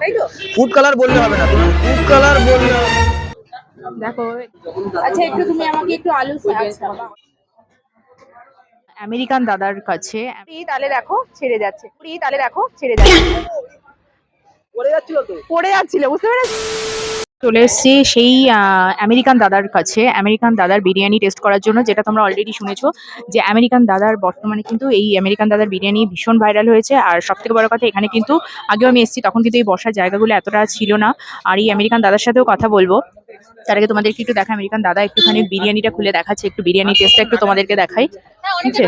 তাই তো? Food colour বললে হবে না তুমি ফুড কালার বললে দেখো আচ্ছা একটু তুমি আমাকে একটু আলু আচ্ছা আমেরিকান দাদার কাছে। এই তাহলে দেখো ছেড়ে যাচ্ছে। এই তাহলে দেখো ছেড়ে যাচ্ছে। পড়ে যাচ্ছিল তো। পড়ে যাচ্ছিল বুঝতে পেরেছি চলে এসেছি সেই আহ, আমেরিকান দাদার কাছে। আমেরিকান দাদার বিরিয়ানি টেস্ট করার জন্য যেটা তোমরা অলরেডি শুনেছো যে আমেরিকান দাদার বর্তমানে কিন্তু এই আমেরিকান দাদার বিরিয়ানি ভীষণ ভাইরাল হয়েছে। আর সব থেকে বড় কথা এখানে কিন্তু আগেও আমি এসেছি তখন কিন্তু এই বসার জায়গাগুলো এতটা ছিল না। আর এই আমেরিকান দাদার সাথেও কথা বলব। তার আগে তোমাদেরকে একটু দেখা আমেরিকান দাদা একটুখানি বিরিয়ানিটা খুলে দেখাচ্ছে একটু বিরিয়ানি টেস্টটা একটু তোমাদেরকে দেখাই। ঠিক আছে?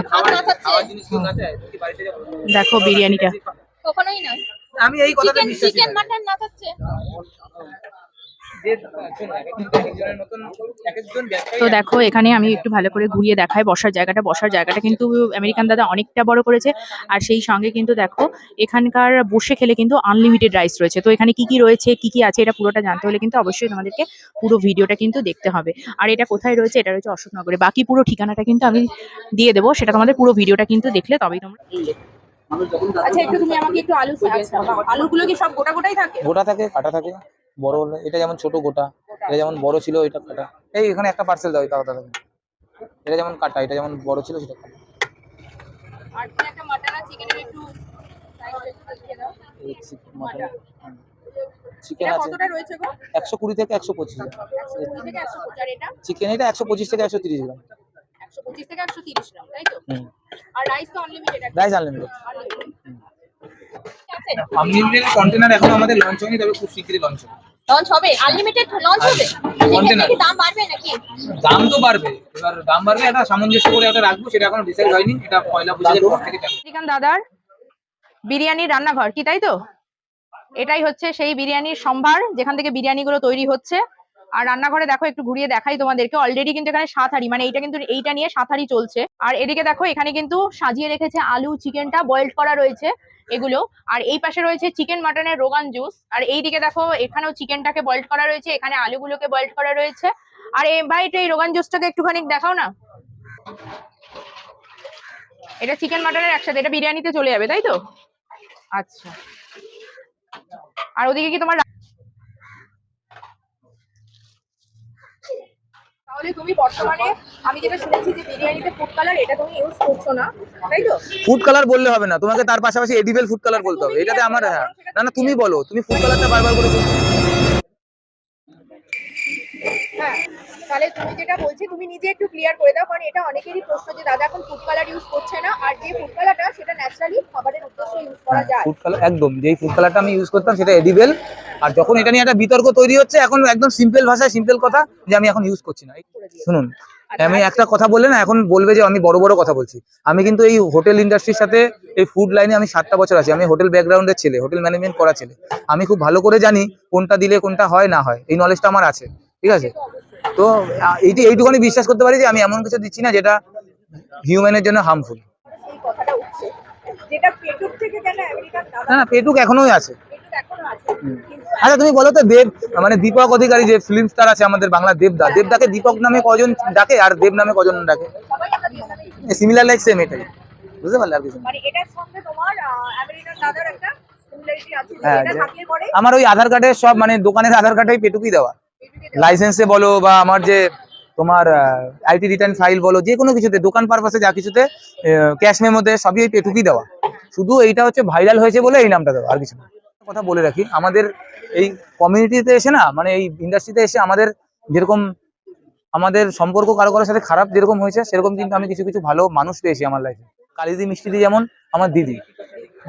দেখো বিরিয়ানিটা। কখনোই না আমি এই কথাটা বিশ্বাস চিকেন মাটন না থাকছে। তো দেখো এখানে আমি একটু ভালো করে ঘুরিয়ে দেখাই বসার জায়গাটা। বসার জায়গাটা কিন্তু আমেরিকান দাদা অনেকটা বড় করেছে। আর সেই সঙ্গে কিন্তু দেখো এখানকার বসে খেলে কিন্তু আনলিমিটেড রাইস রয়েছে। তো এখানে কি কি রয়েছে কি কি আছে এটা পুরোটা জানতে হলে কিন্তু অবশ্যই তোমাদেরকে পুরো ভিডিওটা কিন্তু দেখতে হবে। আর এটা কোথায় রয়েছে এটা রয়েছে অশোকনগরে। বাকি পুরো ঠিকানাটা কিন্তু আমি দিয়ে দেবো সেটা তোমাদের পুরো ভিডিওটা কিন্তু দেখলে তবেই তোমরা আচ্ছা একটু তুমি আমাকে একটু আলু আলুগুলো কি সব গোটা গোটাই থাকে? গোটা থাকে কাটা থাকে। বড় হলো এটা যেমন ছোট গোটা এটা যেমন বড় ছিল এটা কাটা। এই এখানে একটা পার্সেল দাও এটা কথা থাকে এটা যেমন কাটা এটা যেমন বড় ছিল সেটা কাটা। চিকেন আছে কতটা রয়েছে গো? একশো কুড়ি থেকে একশো পঁচিশ চিকেন এটা? একশো পঁচিশ থেকে একশো তিরিশ গ্রাম। থেকে একশো তিরিশ তাই তো? আর রাইস তো আনলিমিটেড রাইস আনলিমিটেড আছে? আনলিমিটেড কন্টেনার এখন আমাদের লঞ্চ হয়নি তবে খুব শীঘ্রই লঞ্চ হবে। লঞ্চ হবে? আনলিমিটেড লঞ্চ হবে? Container. কি দাম বাড়বে নাকি? দাম তো বাড়বে। এবার দাম বাড়বে এটা সামঞ্জস্য করে একটা রাখব সেটা এখনও ডিসাইড হয়নি। এটা পয়লা বৈশাখের পর থেকে দাদার বিরিয়ানির রান্নাঘর কি তাই তো? এটাই হচ্ছে সেই বিরিয়ানির সম্ভার যেখান থেকে বিরিয়ানিগুলো তৈরি হচ্ছে। আর রান্নাঘরে দেখো একটু ঘুরিয়ে দেখাই তোমাদেরকে। অলরেডি কিন্তু এখানে সাত হাঁড়ি মানে এইটা কিন্তু এইটা নিয়ে সাত হাঁড়ি চলছে। আর এদিকে দেখো এখানে কিন্তু সাজিয়ে রেখেছে আলু চিকেনটা বয়েলড করা রয়েছে। এগুলো। আর এই পাশে রয়েছে চিকেন মাটনের রোগান জুস আর এই দিকে দেখো, এখানেও চিকেনটাকে বয়েল করা রয়েছে, এখানে আলুগুলোকে বয়েল করা রয়েছে। আর এ ভাই এই রোগান জুসটাকে একটুখানি দেখাও না? এটা চিকেন মাটনের একসাথে, এটা বিরিয়ানিতে চলে যাবে, তাই তো? আচ্ছা। আর ওদিকে কি তোমার তাহলে তুমি বর্তমানে আমি যেটা শুনেছি যে বিরিয়ানিতে ফুড কালার এটা তুমি ইউজ করছ না তাই তো? ফুড কালার বললে হবে না তোমাকে তার পাশাপাশি এডিবল ফুড কালার বলতে হবে এটাতে আমার হ্যাঁ। না না তুমি বলো তুমি ফুড কালারটা বারবার করে হ্যাঁ তাহলে তুমি যেটা বলছি তুমি নিজে একটু ক্লিয়ার করে দাও কারণ এটা অনেকেরই প্রশ্ন যে দাদা এখন ফুড কালার ইউজ করছে না? আর যে ফুড কালারটা সেটা ন্যাচারালি খাবারের উদ্দেশ্যে ইউজ করা যায়। ফুড কালার একদম যেই ফুড কালারটা আমি ইউজ করতাম সেটা এডিবেল আর যখন এটা নিয়ে একটা বিতর্ক তৈরি হচ্ছে এখন একদম সিম্পল ভাষায় সিম্পল কথা যে আমি এখন ইউজ করছি না। শুনুন আমি একটা কথা বললে না এখন বলবে যে আমি বড় বড় কথা বলছি। আমি কিন্তু এই হোটেল ইন্ডাস্ট্রির সাথে এই ফুড লাইনে আমি সাতটা বছর আছি। আমি হোটেল ব্যাকগ্রাউন্ডের ছেলে হোটেল ম্যানেজমেন্ট করা ছেলে। আমি খুব ভালো করে জানি কোনটা দিলে কোনটা হয় না হয়। এই নলেজটা আমার আছে ঠিক আছে? তো এইটি এইটুখানি বিশ্বাস করতে পারি যে আমি এমন কিছু দিচ্ছি না যেটা হিউম্যানের জন্য হার্মফুল না না পেটুক এখনোই আছে। আচ্ছা তুমি বলো তো দেব মানে দীপক অধিকারী যে ফিল্ম স্টার আছে আমাদের বাংলা দেবদা দেবদাকে দীপক নামে কজন ডাকে আর দেব নামে কজন ডাকে। সিমিলার লাইক সেম এটাই। বুঝতে পারলে আর কিছু মানে এটার সঙ্গে তোমার আমেরিকান দাদার একটা সিমিলারিটি আছে হ্যাঁ, এটা থাকলে পরে আমার ওই আধার কার্ডের সব মানে দোকানের আধার কার্ডেই পেটুকি দেওয়া। লাইসেন্সে বলো বা আমার যে তোমার আইটি রিটার্ন ফাইল বলো যে কোনো কিছুতে দোকান পারপাসে যা কিছুতে ক্যাশ মেমোতে সবই ওই পেটুকি দেওয়া। শুধু এইটা হচ্ছে ভাইরাল হয়েছে বলে এই নামটা দেওয়া আর কিছু না। কথা বলে রাখি। আমাদের এই কমিউনিটিতে এসে না মানে এই ইন্ডাস্ট্রিতে এসে আমাদের যেরকম, আমাদের সম্পর্ক কারও কারোর সাথে খারাপ যেরকম হয়েছে, সেরকম কিন্তু আমি কিছু কিছু ভালো মানুষ পেয়েছি আমার লাইফে কালিদি, মিষ্টিদি যেমন, আমার দিদি।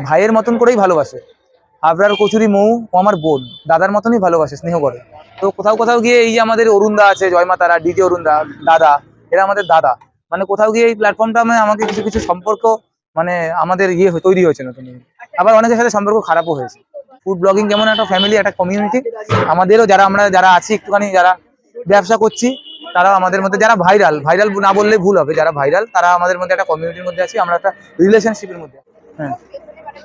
ভাইয়ের মতন করেই ভালোবাসে। আবরার কচুরি মৌ, ও আমার বোন। দাদার মতনই ভালোবাসে, স্নেহ করে। তো কোথাও কোথাও গিয়ে এই যে আমাদের অরুণদা আছে জয়মা তারা, ডিজে অরুণদা, দাদা, এরা আমাদের দাদা। মানে কোথাও গিয়ে এই প্ল্যাটফর্মটা মানে আমাকে কিছু কিছু সম্পর্ক মানে আমাদের ইয়ে তৈরি হয়েছে নতুন। আবার অনেকের সাথে সম্পর্ক খারাপও হয়েছে। ফুড ব্লগিং যেমন একটা ফ্যামিলি একটা কমিউনিটি আমাদেরও যারা আমরা যারা আছি একটুখানি যারা ব্যবসা করছি তারা আমাদের মধ্যে যারা ভাইরাল ভাইরাল না বললে ভুল হবে যারা ভাইরাল তারা আমাদের মধ্যে একটা কমিউনিটির মধ্যে আছি আমরা একটা রিলেশনশিপের মধ্যে হ্যাঁ। মানে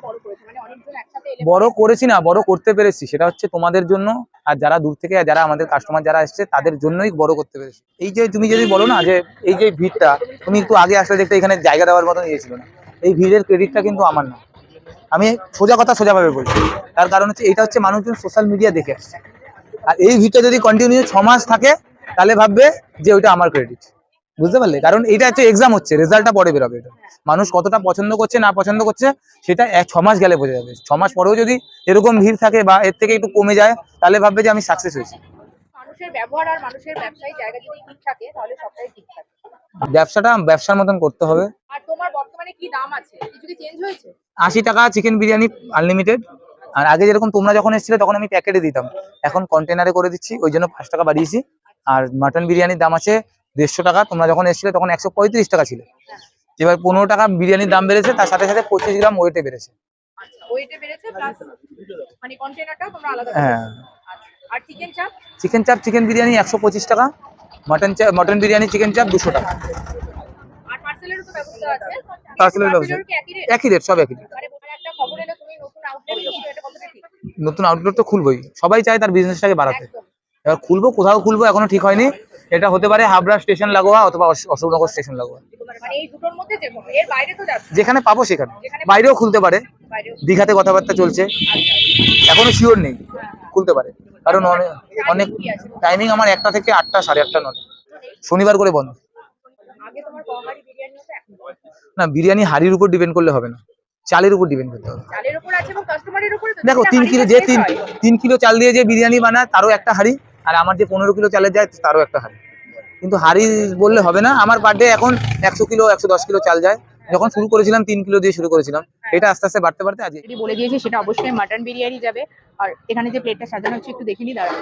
বড় করেছে মানে বড় করেছি না বড় করতে পেরেছি সেটা হচ্ছে তোমাদের জন্য আর যারা দূর থেকে যারা আমাদের কাস্টমার যারা এসছে তাদের জন্যই বড় করতে পেরেছি। এই যে তুমি যদি বলো না যে এই যে ভিড়টা তুমি একটু আগে আসলে দেখতে এখানে জায়গা দেওয়ার মতন ইয়ে ছিল না। এই ভিড়ের ক্রেডিটটা কিন্তু আমার না। আমি সোজা কথা সোজাভাবে বলছি। তার কারণ হচ্ছে এটা হচ্ছে মানুষজন সোশ্যাল মিডিয়া দেখে আসছে। আর এই ভিডিও যদি কন্টিনিউ ছ মাস থাকে, তাহলে ভাববে যে ওইটা আমার ক্রেডিট বুঝতে পারলে? কারণ এটা হচ্ছে এক্সাম হচ্ছে রেজাল্টটা পরে বেরোবে এটা। মানুষ কতটা পছন্দ করছে, না পছন্দ করছে, সেটা এক ছ মাস গেলে বোঝা যাবে। ছ মাস পরেও যদি এরকম ভিড় থাকে বা এর থেকে একটু কমে যায়, তাহলে ভাববে যে আমি সাকসেস হয়েছি। মানুষের ব্যবহার আর মানুষের ব্যবসায়ী জায়গা যদি ঠিক থাকে তাহলে সবটাই ঠিক থাকে। ব্যবসাটা ব্যবসার মতন করতে হবে। আর তোমার বর্তমানে কি দাম আছে? কিছু কি চেঞ্জ হয়েছে? আশি টাকা চিকেন বিরিয়ানি আনলিমিটেড আর আগে যেরকম তোমরা যখন এসেছিলে তখন আমি প্যাকেটে দিতাম। এখন কন্টেনারে করে দিচ্ছি ওই জন্য পাঁচ টাকা বাড়িয়েছি। আর মাটন বিরিয়ানির দাম আছে দেড়শো টাকা। তোমরা যখন এসেছিলে তখন একশো পঁয়ত্রিশ টাকা ছিল। এবার পনেরো টাকা বিরিয়ানির দাম বেড়েছে তার সাথে সাথে পঁচিশ গ্রাম ওয়েটে বেড়েছে। আচ্ছা ওইটা বেড়েছে প্লাস মানে কন্টেনারটাও তোমরা আলাদা হ্যাঁ। আচ্ছা চিকেন চাপ চিকেন বিরিয়ানি একশো পঁচিশ টাকা। মটন চাপ মটন বিরিয়ানি চিকেন চাপ দুশো টাকা। আর পার্সেলেরও তো ব্যবস্থা আছে? পার্সেলের ব্যবস্থা। একই রেট সব একই। মানে নতুন আউটলেট তো খুলবোই। সবাই চায় তার বিজনেসটাকে বাড়াতে। এবার খুলবো কোথাও খুলবো এখনও ঠিক হয়নি। এটা হতে পারে হাবড়া স্টেশন লাগোয়া অথবা অশ- অশোকনগর স্টেশন লাগোয়া। মানে যেখানে পাবো সেখানে। বাইরেও খুলতে পারে। দীঘাতে কথাবার্তা চলছে। এখনও শিওর নেই। খুলতে পারে। কারণ অনেক টাইমিং আমার একটা থেকে আটটা, সাড়ে আটটা নয়। শনিবার করে বন্ধ। না, বিরিয়ানি হাড়ির উপর ডিপেন্ড করলে হবে না। চালের উপর ডিপেন্ড করতে হবে। দেখো, তিন কিলো যে তিন। তিন কিলো চাল দিয়ে যে বিরিয়ানি বানায়, তারও একটা হাড়ি। আর আমার যে পনেরো কিলো চালের যায়, তারও একটা হাড়ি। কিন্তু হাড়ি বললে হবে না। আমার পার ডে এখন একশো কিলো, একশো দশ কিলো চাল যায়। যখন শুরু করেছিলাম তিন কিলো দিয়ে শুরু করেছিলাম এটা আস্তে আস্তে বাড়তে বাড়তে আজ যেটি বলে দিয়েছি সেটা অবশ্যই মাটন বিরিয়ানি যাবে। আর এখানে যে প্লেটটা সাজানো হচ্ছে একটু দেখে নি দাঁড়া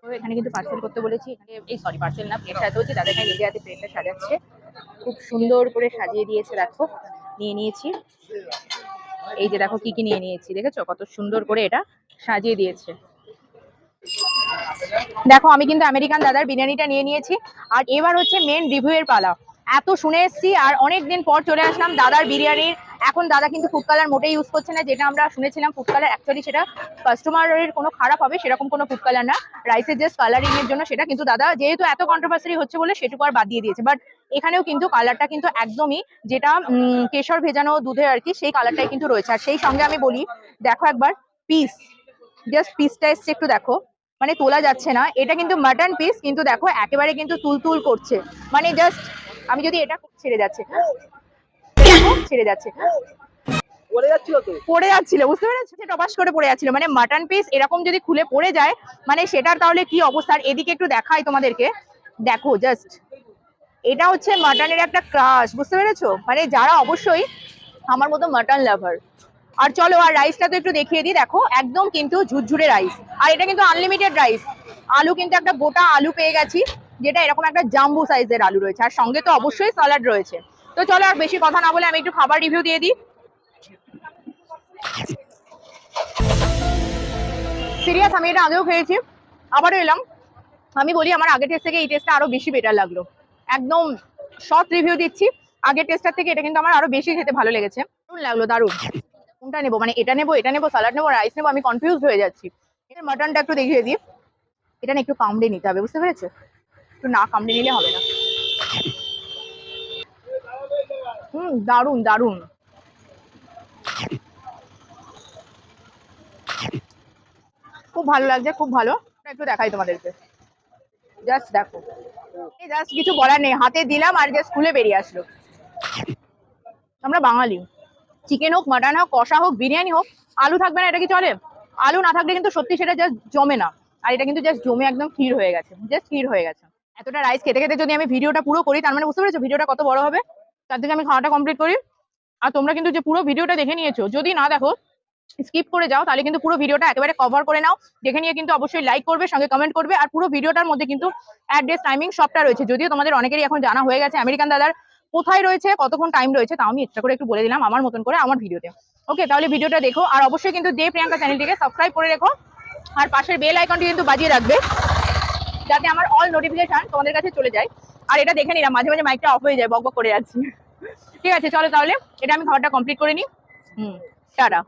তো এখানে কিন্তু পার্সেল করতে বলেছি। এখানে এই সরি পার্সেল না প্লেট সাজাতে হচ্ছে। দাদা এখানে নিজে হাতে প্লেটটা সাজাচ্ছে। খুব সুন্দর করে সাজিয়ে দিয়েছে দেখো। নিয়ে নিয়েছি। এই যে দেখো কি কি নিয়ে নিয়েছি দেখেছ? কত সুন্দর করে এটা সাজিয়ে দিয়েছে। দেখো আমি কিন্তু আমেরিকান দাদার বিরিয়ানিটা নিয়ে নিয়েছি। আর এবার হচ্ছে মেন রিভিউ এর পালা। এত শুনে এসেছি আর অনেক দিন পর চলে আসলাম দাদার বিরিয়ানির। এখন দাদা কিন্তু ফুড কালার মোটেই ইউজ করছে না, যেটা আমরা শুনেছিলাম ফুড কালার অ্যাকচুয়ালি সেটা কাস্টমারের কোনো খারাপ হবে, সেরকম কোনো ফুড কালার না। রাইসের জাস্ট কালারিং এর জন্য সেটা কিন্তু দাদা যেহেতু এত কন্ট্রোভার্সারি হচ্ছে বলে সেটুকু আর বাদ দিয়ে দিয়েছে। বাট এখানেও কিন্তু কালারটা কিন্তু একদমই যেটা কেশর ভেজানো দুধে আর কি, সেই কালারটাই কিন্তু রয়েছে। আর সেই সঙ্গে আমি বলি, দেখো একবার পিস জাস্ট পিসটা এসছে একটু দেখো। মানে তোলা যাচ্ছে না। এটা কিন্তু মাটন পিস কিন্তু দেখো একেবারে কিন্তু তুলতুল করছে। মানে জাস্ট আমি যদি এটা ছেড়ে যাচ্ছে। ছেড়ে যাচ্ছে। পড়ে যাচ্ছিল তো? পড়ে যাচ্ছিল বুঝতে পেরেছ? টপাস করে পড়ে যাচ্ছিল। মানে মাটন পিস এরকম যদি খুলে পড়ে যায় মানে সেটার তাহলে কি অবস্থা? এদিকে একটু দেখাই তোমাদেরকে। দেখো জাস্ট এটা হচ্ছে মাটনের একটা ক্রাশ বুঝতে পেরেছ? মানে যারা অবশ্যই আমার মতো মাটন লাভার আর চলো আর রাইসটা তো একটু দেখিয়ে দিই। দেখো একদম কিন্তু ঝুরঝুরে রাইস আর এটা কিন্তু আনলিমিটেড রাইস আলু কিন্তু একটা গোটা আলু পেয়ে গেছি। যেটা এরকম একটা জাম্বু সাইজের আলু রয়েছে। আর সঙ্গে তো অবশ্যই স্যালাড রয়েছে। তো চলো আর বেশি কথা না বলে আমি একটু খাবার রিভিউ দিয়ে দিই। সিরিয়াস আমি এটা আগেও খেয়েছি, আবারও এলাম। আমি বলি আমার আগের টেস্ট থেকে এই টেস্টটা আরও বেশি বেটার লাগল। একদম শর্ট রিভিউ দিচ্ছি। আগের টেস্টার থেকে এটা কিন্তু আমার আরও বেশি খেতে ভালো লেগেছে। দারুণ লাগল, দারুণ। কোনটা নেব? মানে এটা নেব এটা নেব স্যালাড নেব রাইস নেব, আমি কনফিউজ হয়ে যাচ্ছি। এর মাটনটা একটু দেখিয়ে দিই। এটা না একটু কামড়ে নিতে হবে, বুঝতে পেরেছ? একটু না কামড়ে নিলে হবে না। হুম, দারুণ দারুণ। খুব ভালো লাগছে, খুব ভালো। একটু দেখাই তোমাদেরকে। জাস্ট দেখো। জাস্ট কিছু বলার নেই। হাতে দিলাম আর জাস্ট খুলে বেরিয়ে আসলো। আমরা বাঙালি। চিকেন হোক, মাটন হোক, কষা হোক, বিরিয়ানি হোক, আলু থাকবে না, এটা কি চলে? আলু না থাকলে কিন্তু সত্যি সেটা জাস্ট জমে না। আর এটা কিন্তু জাস্ট জমে একদম ক্ষীর হয়ে গেছে। জাস্ট ক্ষীর হয়ে গেছে। এতটা রাইস খেতে খেতে যদি আমি ভিডিওটা পুরো করি, তার মানে বুঝতে পেরেছ ভিডিওটা কত বড় হবে? তার থেকে আমি খাওয়াটা কমপ্লিট করি। আর তোমরা কিন্তু যে পুরো ভিডিওটা দেখে নিয়েছো, যদি না দেখো স্কিপ করে যাও, তাহলে কিন্তু পুরো ভিডিওটা একেবারে কভার করে নাও। দেখে নিয়ে কিন্তু অবশ্যই লাইক করবে, সঙ্গে কমেন্ট করবে। আর পুরো ভিডিওটার মধ্যে কিন্তু অ্যাড্রেস টাইমিং সবটা রয়েছে। যদিও তোমাদের অনেকেরই এখন জানা হয়ে গেছে আমেরিকান দাদার কোথায় রয়েছে, কতক্ষণ টাইম রয়েছে, তাও আমি এক্সট্রা করে একটু বলে দিলাম আমার মতন করে আমার ভিডিওতে ওকে তাহলে ভিডিওটা দেখো। আর অবশ্যই কিন্তু দে প্রিয়াঙ্কা চ্যানেলটিকে সাবস্ক্রাইব করে রেখো। আর পাশের বেল আইকনটি কিন্তু বাজিয়ে রাখবে। যাতে আমার অল নোটিফিকেশন তোমাদের কাছে চলে যায়। আর এটা দেখে নিলাম, মাঝে মাঝে মাইকটা অফ হয়ে যায়, বক করে যাচ্ছি। ঠিক আছে, চলো তাহলে, এটা আমি খাবারটা কমপ্লিট করে নিই। হুম, টাটা।